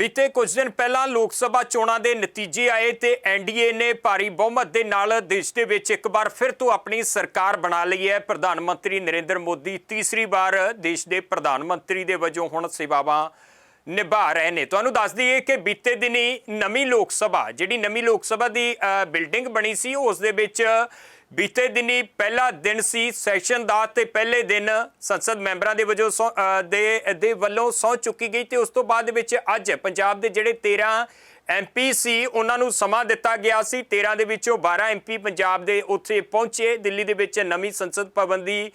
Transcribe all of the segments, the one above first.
ਬੀਤੇ ਕੁਝ ਦਿਨ ਪਹਿਲਾਂ ਲੋਕ ਸਭਾ ਚੋਣਾਂ ਦੇ ਨਤੀਜੇ ਆਏ ਤੇ ਐਨਡੀਏ ਨੇ ਭਾਰੀ ਬਹੁਮਤ ਦੇ ਨਾਲ ਦੇਸ਼ ਦੇ ਵਿੱਚ ਇੱਕ ਵਾਰ ਫਿਰ ਤੋਂ ਆਪਣੀ ਸਰਕਾਰ ਬਣਾ ਲਈ ਹੈ। ਪ੍ਰਧਾਨ ਮੰਤਰੀ ਨਰਿੰਦਰ ਮੋਦੀ ਤੀਸਰੀ ਵਾਰ ਦੇਸ਼ ਦੇ ਪ੍ਰਧਾਨ ਮੰਤਰੀ ਦੇ ਵਜੋਂ ਹੁਣ ਸੇਵਾਵਾਂ ਨਿਭਾ ਰਹੇ ਨੇ। ਤੁਹਾਨੂੰ ਦੱਸ ਦਈਏ ਕਿ ਬੀਤੇ ਦਿਨੀ ਨਵੀਂ ਲੋਕ ਸਭਾ, ਜਿਹੜੀ ਨਵੀਂ ਲੋਕ ਸਭਾ ਦੀ ਬਿਲਡਿੰਗ ਬਣੀ ਸੀ, ਉਸ ਦੇ ਵਿੱਚ ਬੀਤੇ ਦਿਨੀ ਪਹਿਲਾ ਦਿਨ ਸੀ ਸੈਸ਼ਨ ਦਾ ਤੇ ਪਹਿਲੇ ਦਿਨ ਸੰਸਦ ਮੈਂਬਰਾਂ ਦੇ ਵਜੋਂ ਸਹੁੰ- ਦੇ ਦੇ ਵੱਲੋਂ ਸਹੁੰ ਚੁੱਕੀ ਗਈ ਤੇ ਉਸ ਤੋਂ ਬਾਅਦ ਵਿੱਚ ਅੱਜ ਪੰਜਾਬ ਦੇ ਜਿਹੜੇ 13 ਐਮਪੀ ਸੀ, ਉਹਨਾਂ ਨੂੰ ਸਮਾਂ ਦਿੱਤਾ ਗਿਆ ਸੀ। 13 ਦੇ ਵਿੱਚੋਂ 12 ਐਮਪੀ ਪੰਜਾਬ ਦੇ ਉੱਥੇ ਪਹੁੰਚੇ। ਦਿੱਲੀ ਦੇ ਵਿੱਚ ਨਵੀਂ ਸੰਸਦ ਭਵਨ ਦੀ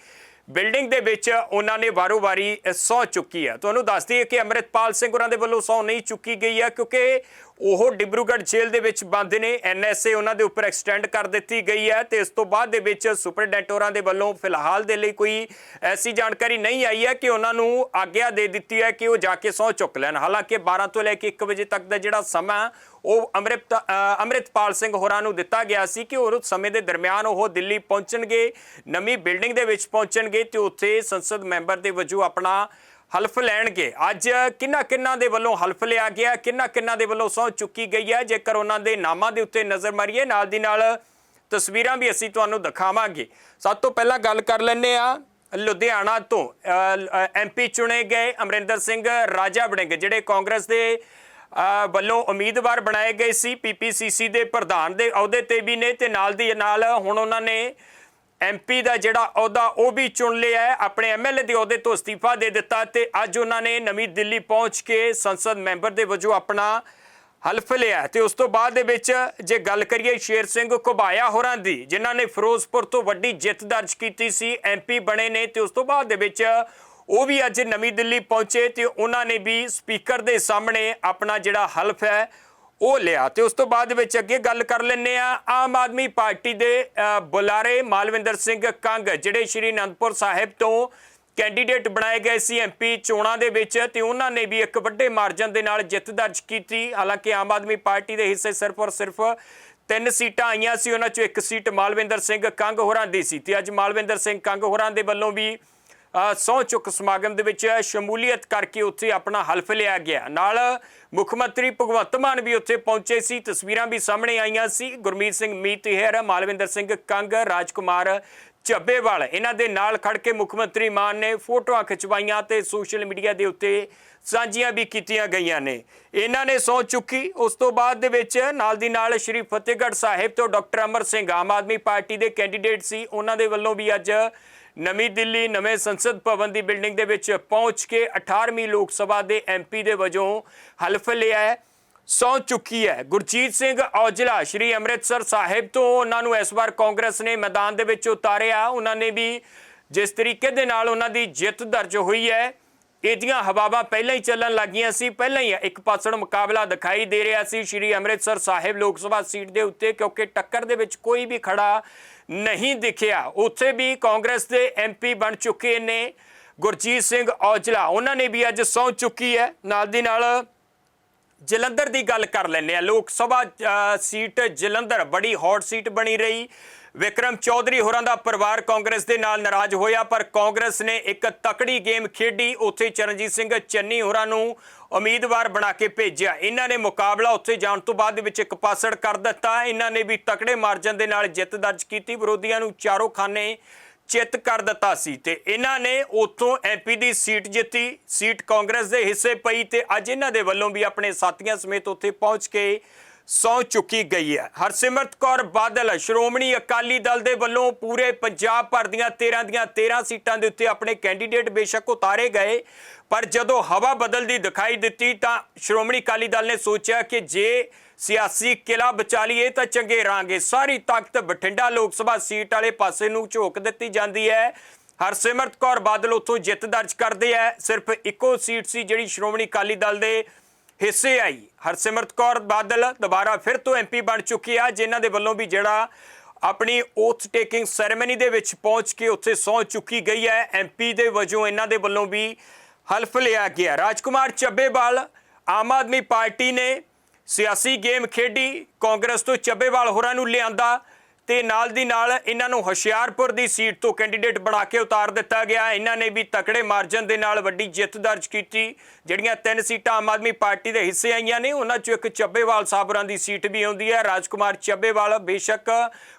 ਬਿਲਡਿੰਗ ਦੇ ਵਿੱਚ ਉਹਨਾਂ ਨੇ ਵਾਰੋ-ਵਾਰੀ ਸਹੁੰ ਚੁੱਕੀ ਹੈ। ਤੁਹਾਨੂੰ ਦੱਸ ਦਈਏ ਕਿ ਅੰਮ੍ਰਿਤਪਾਲ ਸਿੰਘ ਉਹਨਾਂ ਦੇ ਵੱਲੋਂ ਸਹੁੰ ਨਹੀਂ ਚੁੱਕੀ ਗਈ ਹੈ ਕਿਉਂਕਿ ਉਹ ਡਿਬਰੂਗੜ੍ਹ ਜੇਲ੍ਹ ਦੇ ਵਿੱਚ ਬੰਦ ਨੇ। ਐਨਐਸਏ ਉਹਨਾਂ ਦੇ ਉੱਪਰ ਐਕਸਟੈਂਡ ਕਰ ਦਿੱਤੀ ਗਈ ਹੈ ਤੇ ਇਸ ਤੋਂ ਬਾਅਦ ਦੇ ਵਿੱਚ ਸੁਪਰਡੈਂਟ ਹੋਰਾਂ ਦੇ ਵੱਲੋਂ ਫਿਲਹਾਲ ਦੇ ਲਈ ਕੋਈ ਐਸੀ ਜਾਣਕਾਰੀ ਨਹੀਂ ਆਈ ਹੈ ਕਿ ਉਹਨਾਂ ਨੂੰ ਆਗਿਆ ਦੇ ਦਿੱਤੀ ਹੈ ਕਿ ਉਹ ਜਾ ਕੇ ਸਹੁੰ ਚੁੱਕ ਲੈਣ। ਹਾਲਾਂਕਿ 12 ਤੋਂ ਲੈ ਕੇ 1 ਵਜੇ ਤੱਕ ਦਾ ਜਿਹੜਾ ਸਮਾਂ ਉਹ ਅੰਮ੍ਰਿਤ ਅ, ਅੰਮ੍ਰਿਤਪਾਲ ਸਿੰਘ ਹੋਰਾਂ ਨੂੰ ਦਿੱਤਾ ਗਿਆ ਸੀ ਕਿ ਉਹ ਸਮੇਂ ਦੇ ਦਰਮਿਆਨ ਉਹ ਦਿੱਲੀ ਪਹੁੰਚਣਗੇ ਨਵੀਂ ਬਿਲਡਿੰਗ ਦੇ ਵਿੱਚ ਪਹੁੰਚਣਗੇ ਤੇ ਉੱਥੇ ਸੰਸਦ ਮੈਂਬਰ ਦੇ ਵਜੋਂ ਆਪਣਾ ਹਲਫ ਲੈਣਗੇ। ਅੱਜ ਕਿੰਨਾ ਕਿੰਨਾ ਦੇ ਵੱਲੋਂ ਹਲਫ ਲਿਆ ਗਿਆ, ਕਿੰਨਾ ਕਿੰਨਾ ਦੇ ਵੱਲੋਂ ਸਹੁੰ ਚੁੱਕੀ ਗਈ ਹੈ। ਜੇਕਰ ਉਹਨਾਂ ਦੇ ਨਾਮਾਂ ਦੇ ਉੱਤੇ ਨਜ਼ਰ ਮਾਰੀਏ, ਨਾਲ ਦੀ ਨਾਲ ਤਸਵੀਰਾਂ ਵੀ ਅਸੀਂ ਤੁਹਾਨੂੰ ਦਿਖਾਵਾਂਗੇ। ਸਭ ਤੋਂ ਪਹਿਲਾਂ ਗੱਲ ਕਰ ਲੈਂਦੇ ਆ ਲੁਧਿਆਣਾ ਤੋਂ ਐਮਪੀ ਚੁਣੇ ਗਏ ਅਮਰਿੰਦਰ ਸਿੰਘ ਰਾਜਾ ਵੜਿੰਗ ਜਿਹੜੇ ਕਾਂਗਰਸ ਦੇ ਵੱਲੋਂ ਉਮੀਦਵਾਰ ਬਣਾਏ ਗਏ ਸੀ ਪੀਪੀਸੀਸੀ ਦੇ ਪ੍ਰਧਾਨ ਦੇ ਅਹੁਦੇ ਤੇ ਵੀ ਨੇ ਤੇ ਨਾਲ ਦੀ ਨਾਲ ਹੁਣ ਉਹਨਾਂ ਨੇ ਐਮਪੀ ਦਾ ਜਿਹੜਾ ਅਹੁਦਾ, ਉਹ ਵੀ ਚੁਣ ਲਿਆ ਹੈ। ਆਪਣੇ ਐਮਐਲਏ ਦੇ ਅਹੁਦੇ ਤੋਂ ਅਸਤੀਫਾ ਦੇ ਦਿੱਤਾ ਤੇ ਅੱਜ ਉਹਨਾਂ ਨੇ ਨਵੀਂ ਦਿੱਲੀ ਪਹੁੰਚ ਕੇ ਸੰਸਦ ਮੈਂਬਰ ਦੇ ਵਜੋਂ ਆਪਣਾ ਹਲਫ ਲਿਆ ਤੇ ਉਸ ਤੋਂ ਬਾਅਦ ਦੇ ਵਿੱਚ ਜੇ ਗੱਲ ਕਰੀਏ ਸ਼ੇਰ ਸਿੰਘ ਘੁਬਾਇਆ ਹੋਰਾਂ ਦੀ, ਜਿਨ੍ਹਾਂ ਨੇ ਫਿਰੋਜ਼ਪੁਰ ਤੋਂ ਵੱਡੀ ਜਿੱਤ ਦਰਜ ਕੀਤੀ ਸੀ ਐਮਪੀ ਬਣੇ ਨੇ ਤੇ ਉਸ ਤੋਂ ਬਾਅਦ ਦੇ ਵਿੱਚ ਉਹ ਵੀ ਅੱਜ ਨਵੀਂ ਦਿੱਲੀ ਪਹੁੰਚੇ ਤੇ ਉਹਨਾਂ ਨੇ ਵੀ ਸਪੀਕਰ ਦੇ ਸਾਹਮਣੇ ਆਪਣਾ ਜਿਹੜਾ ਹਲਫ ਹੈ ਉਹ ਲਿਆ ਤੇ ਉਸ ਤੋਂ ਬਾਅਦ ਵਿੱਚ ਅੱਗੇ ਗੱਲ ਕਰ ਲੈਂਦੇ ਆ ਆਮ ਆਦਮੀ ਪਾਰਟੀ ਦੇ ਬੁਲਾਰੇ ਮਾਲਵਿੰਦਰ ਸਿੰਘ ਕੰਗ, ਜਿਹੜੇ ਸ਼੍ਰੀ ਅਨੰਦਪੁਰ ਸਾਹਿਬ ਤੋਂ ਕੈਂਡੀਡੇਟ ਬਣਾਏ ਗਏ ਸੀ ਐਮਪੀ ਚੋਣਾਂ ਦੇ ਵਿੱਚ ਤੇ ਉਹਨਾਂ ਨੇ ਵੀ ਇੱਕ ਵੱਡੇ ਮਾਰਜਨ ਦੇ ਨਾਲ ਜਿੱਤ ਦਰਜ ਕੀਤੀ। ਹਾਲਾਂਕਿ ਆਮ ਆਦਮੀ ਪਾਰਟੀ ਦੇ ਹਿੱਸੇ ਸਿਰਫ ਔਰ ਸਿਰਫ ਤਿੰਨ ਸੀਟਾਂ ਆਈਆਂ ਸੀ, ਉਹਨਾਂ ਚੋਂ ਇੱਕ ਸੀਟ ਮਾਲਵਿੰਦਰ ਸਿੰਘ ਕੰਗ ਹੋਰਾਂ ਦੀ ਸੀ ਤੇ ਅੱਜ ਮਾਲਵਿੰਦਰ ਸਿੰਘ ਕੰਗ ਹੋਰਾਂ ਦੇ ਵੱਲੋਂ ਵੀ ਅ, ਸਹੁੰ ਚੁੱਕ ਸਮਾਗਮ ਦੇ ਵਿੱਚ ਸ਼ਮੂਲੀਅਤ ਕਰਕੇ ਉੱਥੇ ਆਪਣਾ ਹਲਫ ਲਿਆ ਗਿਆ। ਨਾਲ ਮੁੱਖ ਮੰਤਰੀ ਭਗਵੰਤ ਮਾਨ ਵੀ ਉੱਥੇ ਪਹੁੰਚੇ ਸੀ। ਤਸਵੀਰਾਂ ਵੀ ਸਾਹਮਣੇ ਆਈਆਂ ਸੀ। ਗੁਰਮੀਤ ਸਿੰਘ ਮੀਤਹਿਰ ਮਾਲਵਿੰਦਰ ਸਿੰਘ ਕੰਗ ਰਾਜਕੁਮਾਰ ਝੱਬੇਵਾਲ ਇਹਨਾਂ ਦੇ ਨਾਲ ਖੜ ਕੇ ਮੁੱਖ ਮੰਤਰੀ ਮਾਨ ਨੇ ਫੋਟੋਆਂ ਖਿਚਵਾਈਆਂ ਤੇ ਸੋਸ਼ਲ ਮੀਡੀਆ ਦੇ ਉੱਤੇ ਸਾਂਝੀਆਂ ਵੀ ਕੀਤੀਆਂ ਗਈਆਂ ਨੇ। ਇਹਨਾਂ ਨੇ ਸਹੁੰ ਚੁੱਕੀ। ਉਸ ਤੋਂ ਬਾਅਦ ਦੇ ਵਿੱਚ ਨਾਲ ਦੀ ਨਾਲ ਸ਼੍ਰੀ ਫਤਿਹਗੜ੍ਹ ਸਾਹਿਬ ਤੋਂ ਡਾਕਟਰ ਅਮਰ ਸਿੰਘ ਆਮ ਆਦਮੀ ਪਾਰਟੀ ਦੇ ਕੈਂਡੀਡੇਟ ਸੀ। ਉਹਨਾਂ ਦੇ ਵੱਲੋਂ ਵੀ ਅੱਜ ਨਵੀਂ ਦਿੱਲੀ, ਨਵੇਂ ਸੰਸਦ ਭਵਨ ਦੀ ਬਿਲਡਿੰਗ ਦੇ ਵਿੱਚ ਪਹੁੰਚ ਕੇ 18ਵੀਂ ਲੋਕ ਸਭਾ ਦੇ ਐਮਪੀ ਦੇ ਵਜੋਂ ਹਲਫ ਲਿਆ ਹੈ, ਸਹੁੰ ਚੁੱਕੀ ਹੈ। ਗੁਰਜੀਤ ਸਿੰਘ ਔਜਲਾ, ਸ਼੍ਰੀ ਅੰਮ੍ਰਿਤਸਰ ਸਾਹਿਬ ਤੋਂ ਉਹਨਾਂ ਨੂੰ ਇਸ ਵਾਰ ਕਾਂਗਰਸ ਨੇ ਮੈਦਾਨ ਦੇ ਵਿੱਚ ਉਤਾਰਿਆ। ਉਹਨਾਂ ਨੇ ਵੀ ਜਿਸ ਤਰੀਕੇ ਦੇ ਨਾਲ ਉਹਨਾਂ ਦੀ ਜਿੱਤ ਦਰਜ ਹੋਈ ਹੈ ਇਹਦੀਆਂ ਹਵਾਵਾਂ ਪਹਿਲਾਂ ਹੀ ਚੱਲਣ ਲੱਗੀਆਂ ਸੀ, ਪਹਿਲਾਂ ਹੀ ਇੱਕ ਪਾਸੜ ਮੁਕਾਬਲਾ ਦਿਖਾਈ ਦੇ ਰਿਹਾ ਸੀ ਸ਼੍ਰੀ ਅੰਮ੍ਰਿਤਸਰ ਸਾਹਿਬ ਲੋਕ ਸਭਾ ਸੀਟ ਦੇ ਉੱਤੇ, ਕਿਉਂਕਿ ਟੱਕਰ ਦੇ ਵਿੱਚ ਕੋਈ ਵੀ ਖੜਾ ਨਹੀਂ ਦਿਖਿਆ। ਉੱਥੇ ਵੀ ਕਾਂਗਰਸ ਦੇ ਐਮਪੀ ਬਣ ਚੁੱਕੇ ਨੇ ਗੁਰਜੀਤ ਸਿੰਘ ਔਜਲਾ। ਉਹਨਾਂ ਨੇ ਵੀ ਅੱਜ ਸਹੁੰ ਚੁੱਕੀ ਹੈ। ਨਾਲ ਦੀ ਨਾਲ ਜਲੰਧਰ ਦੀ ਗੱਲ ਕਰ ਲੈਂਦੇ ਆ ਲੋਕ ਸਭਾ ਸੀਟ ਜਲੰਧਰ, ਬੜੀ ਹੌਟ ਸੀਟ ਬਣੀ ਰਹੀ। ਵਿਕਰਮ ਚੌਧਰੀ ਹੋਰਾਂ ਦਾ ਪਰਿਵਾਰ ਕਾਂਗਰਸ ਦੇ ਨਾਲ ਨਾਰਾਜ਼ ਹੋਇਆ, ਪਰ ਕਾਂਗਰਸ ਨੇ ਇੱਕ ਤਕੜੀ ਗੇਮ ਖੇਡੀ। ਉੱਥੇ ਚਰਨਜੀਤ ਸਿੰਘ ਚੰਨੀ ਹੋਰਾਂ ਨੂੰ ਉਮੀਦਵਾਰ ਬਣਾ ਕੇ ਭੇਜਿਆ। ਇਹਨਾਂ ਨੇ ਮੁਕਾਬਲਾ ਉੱਥੇ ਜਾਣ ਤੋਂ ਬਾਅਦ ਵਿੱਚ ਇੱਕ ਪਾਸੜ ਕਰ ਦਿੱਤਾ। ਇਹਨਾਂ ਨੇ ਵੀ ਤਕੜੇ ਮਾਰਜਨ ਦੇ ਨਾਲ ਜਿੱਤ ਦਰਜ ਕੀਤੀ। ਵਿਰੋਧੀਆਂ ਨੂੰ ਚਾਰੋਂ ਖਾਨੇ ਚਿੱਤ ਕਰ ਦਿੱਤਾ ਸੀ ਤੇ ਇਹਨਾਂ ਨੇ ਉੱਥੋਂ ਐਮਪੀ ਦੀ ਸੀਟ ਜਿੱਤੀ। ਸੀਟ ਕਾਂਗਰਸ ਦੇ ਹਿੱਸੇ ਪਈ ਤੇ ਅੱਜ ਇਹਨਾਂ ਦੇ ਵੱਲੋਂ ਵੀ ਆਪਣੇ ਸਾਥੀਆਂ ਸਮੇਤ ਉੱਥੇ ਪਹੁੰਚ ਕੇ ਸਹੁੰ ਚੁੱਕੀ ਗਈ ਹੈ। ਹਰਸਿਮਰਤ ਕੌਰ ਬਾਦਲ, ਸ਼੍ਰੋਮਣੀ ਅਕਾਲੀ ਦਲ ਦੇ ਵੱਲੋਂ ਪੂਰੇ ਪੰਜਾਬ ਭਰ ਦੀਆਂ 13 ਦੀਆਂ 13 ਸੀਟਾਂ ਦੇ ਉੱਤੇ ਆਪਣੇ ਕੈਂਡੀਡੇਟ ਬੇਸ਼ੱਕ ਉਤਾਰੇ ਗਏ। ਪਰ ਜਦੋਂ ਹਵਾ ਬਦਲਦੀ ਦਿਖਾਈ ਦਿੱਤੀ ਤਾਂ ਸ਼੍ਰੋਮਣੀ ਅਕਾਲੀ ਦਲ ਨੇ ਸੋਚਿਆ ਕਿ ਜੇ ਸਿਆਸੀ ਕਿਲਾ ਬਚਾ ਲਈਏ ਤਾਂ ਚੰਗੇ ਰਾਂਗੇ। ਸਾਰੀ ਤਾਕਤ ਬਠਿੰਡਾ ਲੋਕ ਸਭਾ ਸੀਟ ਵਾਲੇ ਪਾਸੇ ਨੂੰ ਝੋਕ ਦਿੱਤੀ ਜਾਂਦੀ ਹੈ। ਹਰਸਿਮਰਤ ਕੌਰ ਬਾਦਲ ਉੱਥੋਂ ਜਿੱਤ ਦਰਜ ਕਰਦੇ ਆ ਸਿਰਫ ਇੱਕੋ ਸੀਟ ਸੀ ਜਿਹੜੀ ਸ਼੍ਰੋਮਣੀ ਅਕਾਲੀ ਦਲ ਦੇ ਹਿੱਸੇ ਆਈ। ਹਰਸਿਮਰਤ ਕੌਰ ਬਾਦਲ ਦੁਬਾਰਾ ਫਿਰ ਤੋਂ ਐਮਪੀ ਬਣ ਚੁੱਕੀ ਆ, ਜਿਨ੍ਹਾਂ ਦੇ ਵੱਲੋਂ ਵੀ ਜਿਹੜਾ ਆਪਣੀ ਓਥ ਟੇਕਿੰਗ ਸੈਰੇਮਨੀ ਦੇ ਵਿੱਚ ਪਹੁੰਚ ਕੇ ਉੱਥੇ ਸਹੁੰ ਚੁੱਕੀ ਗਈ ਹੈ। ਐਮਪੀ ਦੇ ਵਜੋਂ ਇਹਨਾਂ ਦੇ ਵੱਲੋਂ ਵੀ ਹਲਫ ਲਿਆ ਗਿਆ। ਰਾਜਕੁਮਾਰ ਚੱਬੇਵਾਲ ਆਮ ਆਦਮੀ ਪਾਰਟੀ ਨੇ ਸਿਆਸੀ ਗੇਮ ਖੇਡੀ। ਕਾਂਗਰਸ ਤੋਂ ਚੱਬੇਵਾਲ ਹੋਰਾਂ ਨੂੰ ਲਿਆਂਦਾ ਤੇ ਨਾਲ ਦੀ ਨਾਲ ਇਹਨਾਂ ਨੂੰ ਹੁਸ਼ਿਆਰਪੁਰ ਦੀ ਸੀਟ ਤੋਂ ਕੈਂਡੀਡੇਟ ਬਣਾ ਕੇ ਉਤਾਰ ਦਿੱਤਾ ਗਿਆ। ਇਹਨਾਂ ਨੇ ਵੀ ਤਕੜੇ ਮਾਰਜਨ ਦੇ ਨਾਲ ਵੱਡੀ ਜਿੱਤ ਦਰਜ ਕੀਤੀ। ਜਿਹੜੀਆਂ ਤਿੰਨ ਸੀਟਾਂ ਆਮ ਆਦਮੀ ਪਾਰਟੀ ਦੇ ਹਿੱਸੇ ਆਈਆਂ ਨੇ, ਉਹਨਾਂ ਚੋਂ ਇੱਕ ਚੱਬੇਵਾਲ ਸਾਬਰਾਂ ਦੀ ਸੀਟ ਵੀ ਆਉਂਦੀ ਹੈ। ਰਾਜਕੁਮਾਰ ਚੱਬੇਵਾਲ ਬੇਸ਼ੱਕ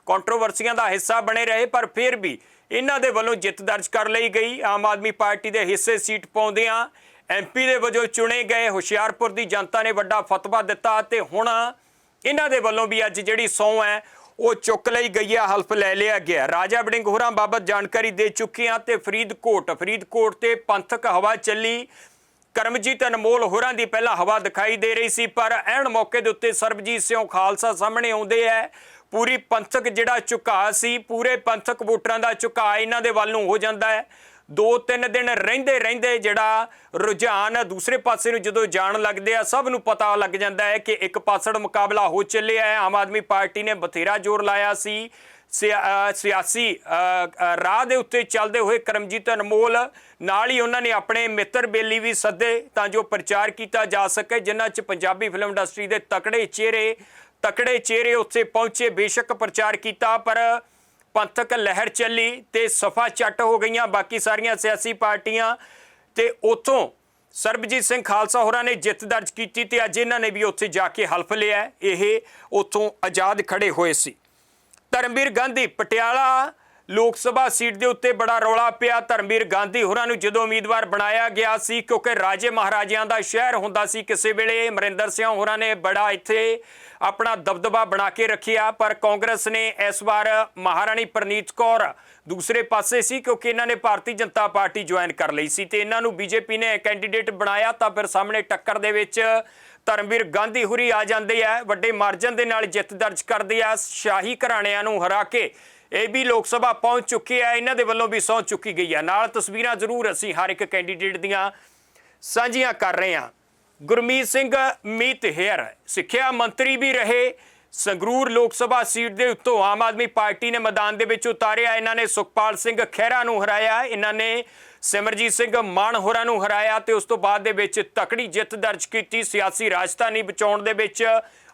ਕੰਟਰੋਵਰਸੀਆਂ ਦਾ ਹਿੱਸਾ ਬਣੇ ਰਹੇ, ਪਰ ਫਿਰ ਵੀ ਇਹਨਾਂ ਦੇ ਵੱਲੋਂ ਜਿੱਤ ਦਰਜ ਕਰ ਲਈ ਗਈ। ਆਮ ਆਦਮੀ ਪਾਰਟੀ ਦੇ ਹਿੱਸੇ ਸੀਟ ਪਾਉਂਦਿਆਂ ਐਮਪੀ ਦੇ ਵਜੋਂ ਚੁਣੇ ਗਏ ਹੁਸ਼ਿਆਰਪੁਰ ਦੀ ਜਨਤਾ ਨੇ ਵੱਡਾ ਫਤਵਾ ਦਿੱਤਾ ਤੇ ਹੁਣ ਇਹਨਾਂ ਦੇ ਵੱਲੋਂ ਵੀ ਅੱਜ ਜਿਹੜੀ ਸਹੁੰ ਹੈ ਉਹ ਚੁੱਕ ਲਈ ਗਈ ਹੈ ਹਲਫ ਲੈ ਲਿਆ ਗਿਆ। ਰਾਜਾ ਵੜਿੰਗ ਹੋਰਾਂ ਬਾਬਤ ਜਾਣਕਾਰੀ ਦੇ ਚੁੱਕੇ ਹਾਂ ਤੇ ਫਰੀਦਕੋਟ ਫਰੀਦਕੋਟ ਤੇ ਪੰਥਕ ਹਵਾ ਚੱਲੀ। ਕਰਮਜੀਤ ਅਨਮੋਲ ਹੋਰਾਂ ਦੀ ਪਹਿਲਾਂ ਹਵਾ ਦਿਖਾਈ ਦੇ ਰਹੀ ਸੀ, ਪਰ ਐਨ ਮੌਕੇ ਦੇ ਉੱਤੇ ਸਰਬਜੀਤ ਸਿੰਘ ਖਾਲਸਾ ਸਾਹਮਣੇ ਆਉਂਦੇ ਐ ਪੂਰੀ ਪੰਥਕ ਜਿਹੜਾ ਝੁਕਾਅ ਸੀ, ਪੂਰੇ ਪੰਥਕ ਵੋਟਰਾਂ ਦਾ ਝੁਕਾਅ ਇਹਨਾਂ ਦੇ ਵੱਲ ਨੂੰ ਹੋ ਜਾਂਦਾ ਹੈ। ਦੋ ਤਿੰਨ ਦਿਨ ਰਹਿੰਦੇ ਰਹਿੰਦੇ ਜਿਹੜਾ ਰੁਝਾਨ ਦੂਸਰੇ ਪਾਸੇ ਨੂੰ ਜਦੋਂ ਜਾਣ ਲੱਗਦੇ ਆ, ਸਭ ਨੂੰ ਪਤਾ ਲੱਗ ਜਾਂਦਾ ਹੈ ਕਿ ਇੱਕ ਪਾਸੜ ਮੁਕਾਬਲਾ ਹੋ ਚੱਲਿਆ ਹੈ। ਆਮ ਆਦਮੀ ਪਾਰਟੀ ਨੇ ਬਥੇਰਾ ਜ਼ੋਰ ਲਾਇਆ ਸੀ। ਸਿਆ- ਸਿਆਸੀ ਰਾਹ ਦੇ ਉੱਤੇ ਚੱਲਦੇ ਹੋਏ ਕਰਮਜੀਤ ਅਨਮੋਲ ਨਾਲ ਹੀ ਉਹਨਾਂ ਨੇ ਆਪਣੇ ਮਿੱਤਰ ਬੇਲੀ ਵੀ ਸੱਦੇ, ਤਾਂ ਜੋ ਪ੍ਰਚਾਰ ਕੀਤਾ ਜਾ ਸਕੇ, ਜਿਨ੍ਹਾਂ 'ਚ ਪੰਜਾਬੀ ਫਿਲਮ ਇੰਡਸਟਰੀ ਦੇ ਤਕੜੇ ਚਿਹਰੇ ਤਕੜੇ ਚਿਹਰੇ ਉੱਥੇ ਪਹੁੰਚੇ, ਬੇਸ਼ੱਕ ਪ੍ਰਚਾਰ ਕੀਤਾ, ਪਰ ਪੰਥਕ ਲਹਿਰ ਚੱਲੀ ਤੇ ਸਫਾ ਚੱਟ ਹੋ ਗਈਆਂ ਬਾਕੀ ਸਾਰੀਆਂ ਸਿਆਸੀ ਪਾਰਟੀਆਂ ਤੇ ਉਥੋਂ ਸਰਬਜੀਤ ਸਿੰਘ ਖਾਲਸਾ ਹੋਰਾਂ ਨੇ ਜਿੱਤ ਦਰਜ ਕੀਤੀ ਤੇ ਅੱਜ ਇਹਨਾਂ ਨੇ ਵੀ ਉੱਥੇ ਜਾ ਕੇ ਹਲਫ ਲਿਆ। ਇਹ ਉਥੋਂ ਆਜ਼ਾਦ ਖੜੇ ਹੋਏ ਸੀ। ਧਰਮਵੀਰ ਗਾਂਧੀ, ਪਟਿਆਲਾ ਲੋਕ ਸਭਾ ਸੀਟ ਦੇ ਉੱਤੇ ਬੜਾ ਰੌਲਾ ਪਿਆ। ਧਰਮਵੀਰ ਗਾਂਧੀ ਹੋਰਾਂ ਨੂੰ ਜਦੋਂ ਉਮੀਦਵਾਰ ਬਣਾਇਆ ਗਿਆ ਸੀ, ਕਿਉਂਕਿ ਰਾਜੇ ਮਹਾਰਾਜਿਆਂ ਦਾ ਸ਼ਹਿਰ ਹੁੰਦਾ ਸੀ ਕਿਸੇ ਵੇਲੇ, ਅਮਰਿੰਦਰ ਸਿੰਘ ਹੋਰਾਂ ਨੇ ਬੜਾ ਇੱਥੇ ਆਪਣਾ ਦਬਦਬਾ ਬਣਾ ਕੇ ਰੱਖਿਆ। ਪਰ ਕਾਂਗਰਸ ਨੇ ਇਸ ਵਾਰ ਮਹਾਰਾਣੀ ਪ੍ਰਨੀਤ ਕੌਰ ਦੂਸਰੇ ਪਾਸੇ ਸੀ, ਕਿਉਂਕਿ ਇਹਨਾਂ ਨੇ ਭਾਰਤੀ ਜਨਤਾ ਪਾਰਟੀ ਜੁਆਇਨ ਕਰ ਲਈ ਸੀ। ਤੇ ਇਹਨਾਂ ਨੂੰ ਬੀਜੇਪੀ ਨੇ ਕੈਂਡੀਡੇਟ ਬਣਾਇਆ ਤਾਂ ਫਿਰ ਸਾਹਮਣੇ ਟੱਕਰ ਦੇ ਵਿੱਚ ਧਰਮਵੀਰ ਗਾਂਧੀ ਹੁਰੀ ਆ ਜਾਂਦੇ ਆ। ਵੱਡੇ ਮਾਰਜਨ ਦੇ ਨਾਲ ਜਿੱਤ ਦਰਜ ਕਰਦੇ ਆ। ਸ਼ਾਹੀ ਘਰਾਣਿਆਂ ਨੂੰ ਹਰਾ ਕੇ ਇਹ ਵੀ ਲੋਕ ਸਭਾ ਪਹੁੰਚ ਚੁੱਕੇ ਹੈ, ਇਹਨਾਂ ਦੇ ਵੱਲੋਂ ਵੀ ਸਹੁੰ ਚੁੱਕੀ ਗਈ ਹੈ। ਨਾਲ ਤਸਵੀਰਾਂ ਜ਼ਰੂਰ ਅਸੀਂ ਹਰ ਇੱਕ ਕੈਂਡੀਡੇਟ ਦੀਆਂ ਸਾਂਝੀਆਂ ਕਰ ਰਹੇ ਹਾਂ। ਗੁਰਮੀਤ ਸਿੰਘ, ਮੀਤ ਹੇਅਰ, ਸਿੱਖਿਆ ਮੰਤਰੀ ਵੀ ਰਹੇ। ਸੰਗਰੂਰ ਲੋਕ ਸਭਾ ਸੀਟ ਦੇ ਉੱਤੋਂ ਆਮ ਆਦਮੀ ਪਾਰਟੀ ਨੇ ਮੈਦਾਨ ਦੇ ਵਿੱਚ ਉਤਾਰਿਆ। ਇਹਨਾਂ ਨੇ ਸੁਖਪਾਲ ਸਿੰਘ ਖਹਿਰਾ ਨੂੰ ਹਰਾਇਆ। ਇਹਨਾਂ ਨੇ ਸਿਮਰਜੀਤ ਸਿੰਘ ਮਾਨ ਹੋਰਾਂ ਨੂੰ ਹਰਾਇਆ ਤੇ ਉਸ ਤੋਂ ਬਾਅਦ ਦੇ ਵਿੱਚ ਤਕੜੀ ਜਿੱਤ ਦਰਜ ਕੀਤੀ। ਸਿਆਸੀ ਰਾਜਧਾਨੀ ਬਚਾਉਣ ਦੇ ਵਿੱਚ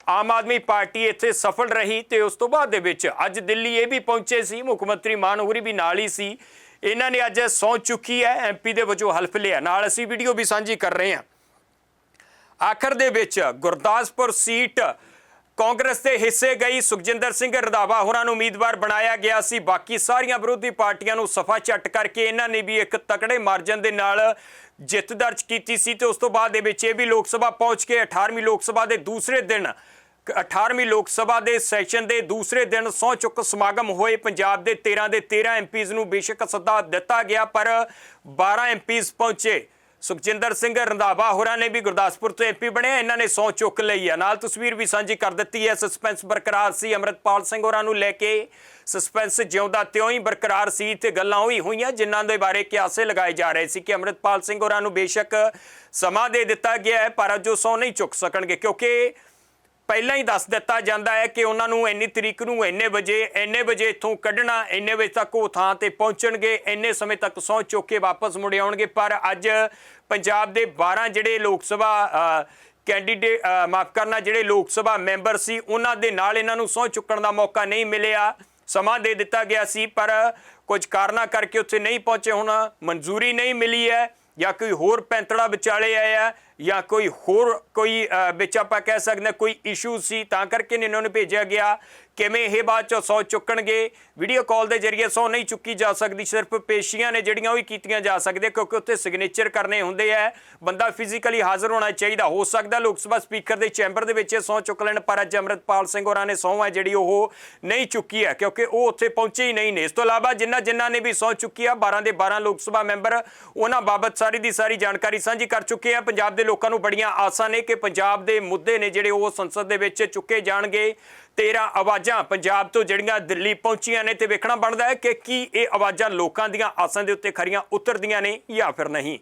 ਆਮ ਆਦਮੀ ਪਾਰਟੀ ਇੱਥੇ ਸਫਲ ਰਹੀ ਤੇ ਉਸ ਤੋਂ ਬਾਅਦ ਦੇ ਵਿੱਚ ਅੱਜ ਦਿੱਲੀ ਇਹ ਵੀ ਪਹੁੰਚੇ ਸੀ, ਮੁੱਖ ਮੰਤਰੀ ਮਾਨਹੂਰੀ ਵੀ ਨਾਲ ਹੀ ਸੀ। ਇਹਨਾਂ ਨੇ ਅੱਜ ਸਹੁੰ ਚੁੱਕੀ ਹੈ ਐਮਪੀ ਦੇ ਵਜੋਂ ਹਲਫ ਲਿਆ। ਨਾਲ ਅਸੀਂ ਵੀਡੀਓ ਵੀ ਸਾਂਝੀ ਕਰ ਰਹੇ ਹਾਂ। ਆਖਰ ਦੇ ਵਿੱਚ ਗੁਰਦਾਸਪੁਰ ਸੀਟ ਕਾਂਗਰਸ ਦੇ ਹਿੱਸੇ ਗਈ ਸੁਖਜਿੰਦਰ ਸਿੰਘ ਰਧਾਵਾ ਹੋਰਾਂ ਨੂੰ ਉਮੀਦਵਾਰ ਬਣਾਇਆ ਗਿਆ ਸੀ। ਬਾਕੀ ਸਾਰੀਆਂ ਵਿਰੋਧੀ ਪਾਰਟੀਆਂ ਨੂੰ ਸਫਾ ਚੱਟ ਕਰਕੇ ਇਹਨਾਂ ਨੇ ਵੀ ਇੱਕ ਤਕੜੇ ਮਾਰਜਨ ਦੇ ਨਾਲ ਜਿੱਤ ਦਰਜ ਕੀਤੀ ਸੀ ਤੇ ਉਸ ਤੋਂ ਬਾਅਦ ਦੇ ਵਿੱਚ ਇਹ ਵੀ ਲੋਕ ਸਭਾ ਪਹੁੰਚ ਕੇ 18ਵੀਂ ਲੋਕ ਸਭਾ ਦੇ ਦੂਸਰੇ ਦਿਨ 18ਵੀਂ ਲੋਕ ਸਭਾ ਦੇ ਸੈਸ਼ਨ ਦੇ ਦੂਸਰੇ ਦਿਨ ਸਹੁੰ ਚੁੱਕ ਸਮਾਗਮ ਹੋਏ। ਪੰਜਾਬ ਦੇ 13 ਦੇ 13 ਐਮਪੀਜ਼ ਨੂੰ ਬੇਸ਼ੱਕ ਸੱਦਾ ਦਿੱਤਾ ਗਿਆ, ਪਰ 12 ਐਮਪੀਜ਼ ਪਹੁੰਚੇ। ਸੁਖਜਿੰਦਰ ਸਿੰਘ ਰੰਧਾਵਾ ਹੋਰਾਂ ਨੇ ਵੀ ਗੁਰਦਾਸਪੁਰ ਤੋਂ ਐਮਪੀ ਬਣਿਆ ਇਹਨਾਂ ਨੇ ਸਹੁੰ ਚੁੱਕ ਲਈ ਹੈ ਨਾਲ ਤਸਵੀਰ ਵੀ ਸਾਂਝੀ ਕਰ ਦਿੱਤੀ ਹੈ, ਸਸਪੈਂਸ ਬਰਕਰਾਰ ਸੀ। ਅਮਰਤਪਾਲ ਸਿੰਘ ਹੋਰਾਂ ਨੂੰ ਲੈ ਕੇ ਸਸਪੈਂਸ ਜਿਉਂਦਾ ਤਿਉਂ ਹੀ ਬਰਕਰਾਰ ਸੀ। ਤੇ ਗੱਲਾਂ ਉਹੀ ਹੋਈਆਂ ਜਿਨ੍ਹਾਂ ਦੇ ਬਾਰੇ ਕਿਆਸੇ ਲਗਾਏ ਜਾ ਰਹੇ ਸੀ ਕਿ ਅਮਰਤਪਾਲ ਸਿੰਘ ਹੋਰਾਂ ਨੂੰ ਬੇਸ਼ੱਕ ਸਮਾਂ ਦੇ ਦਿੱਤਾ ਗਿਆ ਹੈ, ਪਰ ਅੱਜ ਉਹ ਸਹੁੰ ਨਹੀਂ ਚੁੱਕ ਸਕਣਗੇ, ਕਿਉਂਕਿ ਪਹਿਲਾਂ ਹੀ ਦੱਸ ਦਿੱਤਾ ਜਾਂਦਾ ਹੈ ਕਿ ਉਹਨਾਂ ਨੂੰ ਇੰਨੀ ਤਰੀਕ ਨੂੰ ਇੰਨੇ ਵਜੇ ਇੰਨੇ ਵਜੇ ਇੱਥੋਂ ਕੱਢਣਾ ਇੰਨੇ ਵਜੇ ਤੱਕ ਉਹ ਥਾਂ ਤੇ ਪਹੁੰਚਣਗੇ ਇੰਨੇ ਸਮੇਂ ਤੱਕ ਸਹੁੰ ਚੁੱਕ ਕੇ ਵਾਪਸ ਮੁੜ ਆਉਣਗੇ। ਪਰ ਅੱਜ ਪੰਜਾਬ ਦੇ 12 ਜਿਹੜੇ ਲੋਕ ਸਭਾ ਅ, ਕੈਂਡੀਡੇਟ ਮਾਫ ਕਰਨਾ ਜਿਹੜੇ ਲੋਕ ਸਭਾ ਮੈਂਬਰ ਸੀ ਉਹਨਾਂ ਦੇ ਨਾਲ ਇਹਨਾਂ ਨੂੰ ਸਹੁੰ ਚੁੱਕਣ ਦਾ ਮੌਕਾ ਨਹੀਂ ਮਿਲਿਆ। ਸਮਾਂ ਦੇ ਦਿੱਤਾ ਗਿਆ ਸੀ ਪਰ ਕੁਝ ਕਾਰਨਾਂ ਕਰਕੇ ਉੱਥੇ ਨਹੀਂ ਪਹੁੰਚੇ ਹੁਣ ਮਨਜ਼ੂਰੀ ਨਹੀਂ ਮਿਲੀ ਹੈ। ਜਾਂ ਕੋਈ ਹੋਰ ਪੈਂਤੜਾ ਵਿਚਾਲੇ ਆਇਆ ਜਾਂ ਕੋਈ ਹੋਰ ਕੋਈ ਵਿੱਚ ਆਪਾਂ ਕਹਿ ਸਕਦੇ ਹਾਂ ਕੋਈ ਇਸ਼ੂ ਸੀ, ਤਾਂ ਕਰਕੇ ਇਹਨਾਂ ਨੂੰ ਭੇਜਿਆ ਗਿਆ। ਕਿਵੇਂ ਇਹ ਬਾਅਦ ਚੋਂ ਸੌ ਚੁੱਕਣਗੇ? ਵੀਡੀਓ ਕਾਲ ਦੇ ਜ਼ਰੀਏ ਸੌ ਨਹੀਂ ਚੁੱਕੀ ਜਾ ਸਕਦੀ, ਸਿਰਫ ਪੇਸ਼ੀਆਂ ਨੇ ਜਿਹੜੀਆਂ ਉਹ ਹੀ ਕੀਤੀਆਂ ਜਾ ਸਕਦੀਆਂ, ਕਿਉਂਕਿ ਉੱਥੇ ਸਿਗਨੇਚਰ ਕਰਨੇ ਹੁੰਦੇ ਆ। ਬੰਦਾ ਫਿਜ਼ੀਕਲੀ ਹਾਜ਼ਰ ਹੋਣਾ ਚਾਹੀਦਾ। ਹੋ ਸਕਦਾ ਲੋਕ ਸਭਾ ਸਪੀਕਰ ਦੇ ਚੈਂਬਰ ਦੇ ਵਿੱਚ ਇਹ ਸਹੁੰ ਚੁੱਕ ਲੈਣ, ਪਰ ਅੱਜ ਅੰਮ੍ਰਿਤਪਾਲ ਸਿੰਘ ਹੋਰਾਂ ਨੇ ਸਹੁੰ ਹੈ ਜਿਹੜੀ ਉਹ ਨਹੀਂ ਚੁੱਕੀ ਹੈ, ਕਿਉਂਕਿ ਉਹ ਉੱਥੇ ਪਹੁੰਚੇ ਹੀ ਨਹੀਂ ਨੇ। ਇਸ ਤੋਂ ਇਲਾਵਾ ਜਿਨ੍ਹਾਂ ਜਿਨ੍ਹਾਂ ਨੇ ਵੀ ਸਹੁੰ ਚੁੱਕੀ ਆ 12 ਦੇ 12 ਲੋਕ ਸਭਾ ਮੈਂਬਰ, ਉਹਨਾਂ ਬਾਬਤ ਸਾਰੀ ਦੀ ਸਾਰੀ ਜਾਣਕਾਰੀ ਸਾਂਝੀ ਕਰ ਚੁੱਕੇ ਆ। ਪੰਜਾਬ ਦੇ ਲੋਕਾਂ ਨੂੰ ਬੜੀਆਂ ਆਸਾਂ ਨੇ ਕਿ ਪੰਜਾਬ ਦੇ ਮੁੱਦੇ ਨੇ ਜਿਹੜੇ ਉਹ ਸੰਸਦ ਦੇ ਵਿੱਚ ਚੁੱਕੇ ਜਾਣਗੇ। 13 ਆਵਾਜ਼ਾਂ ਪੰਜਾਬ ਤੋਂ ਜਿਹੜੀਆਂ ਦਿੱਲੀ ਪਹੁੰਚੀਆਂ ਨੇ ਤੇ ਵੇਖਣਾ ਬਣਦਾ ਹੈ ਕਿ ਕੀ ਇਹ ਆਵਾਜ਼ਾਂ ਲੋਕਾਂ ਦੀਆਂ ਆਸਾਂ ਦੇ ਉੱਤੇ ਖਰੀਆਂ, ਉਤਰਦੀਆਂ ਨੇ ਜਾਂ ਫਿਰ ਨਹੀਂ।